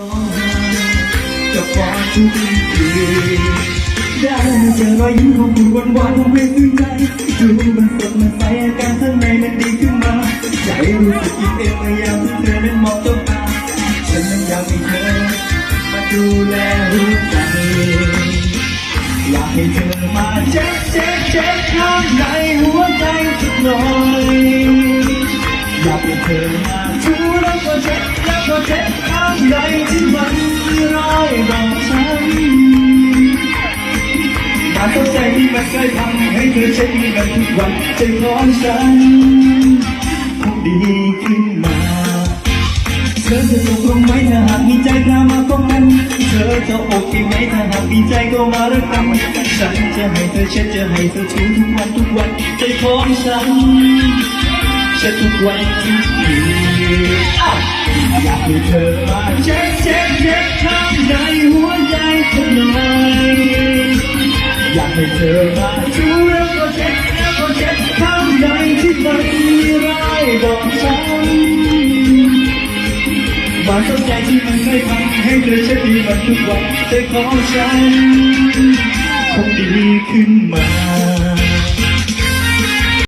ร้องไห้กับความทุกข์ทีได้มาเจอรอยยิ้มของคุณวันวานๆของเพลงซึ้งใจดูมันสดมันใสอาการข้างในมันดีขึ้นมา ใจรู้สึกอิ่มเอมพยายามที่เธอนั้นมองจ้องตาฉันนั้นอยากให้เธอมาดูแลหัวใจอยากให้เธอมาเช็คเช็คเช็คข้างในหัวใจสักหน่อยอยากให้เธอมาชูแล้วก็เช็คแล้วก็เช็ค ในที่มันมีรอยบอกช้ำมาเข้าใจที่มันเคยทำให้เธอเช็คมีกันทุกวันใจของฉันคงดีขึ้นมา เธอจะตกลงไหมถ้าหากมีใจพามาพบกัน เธอจะโอเคไหมถ้าหากมีใจก็มารักกันฉันจะให้เธอเช็ดจะให้เธอถูทุกวันทุกวันใจของฉันเช็ดทุกวันทุกที อ้าวอยากให้เธอมาเช็ดเช็ดเช็ดข้างในหัวใจฉันหน่อยอยากให้เธอมาชูแล้วก็เช็ดแล้วก็เช็ดข้างในที่มันมีรอยบอกช้ำบางเข้าใจที่มันเคยทำให้เธอเช็ดดีมันทุกวันใจของฉัน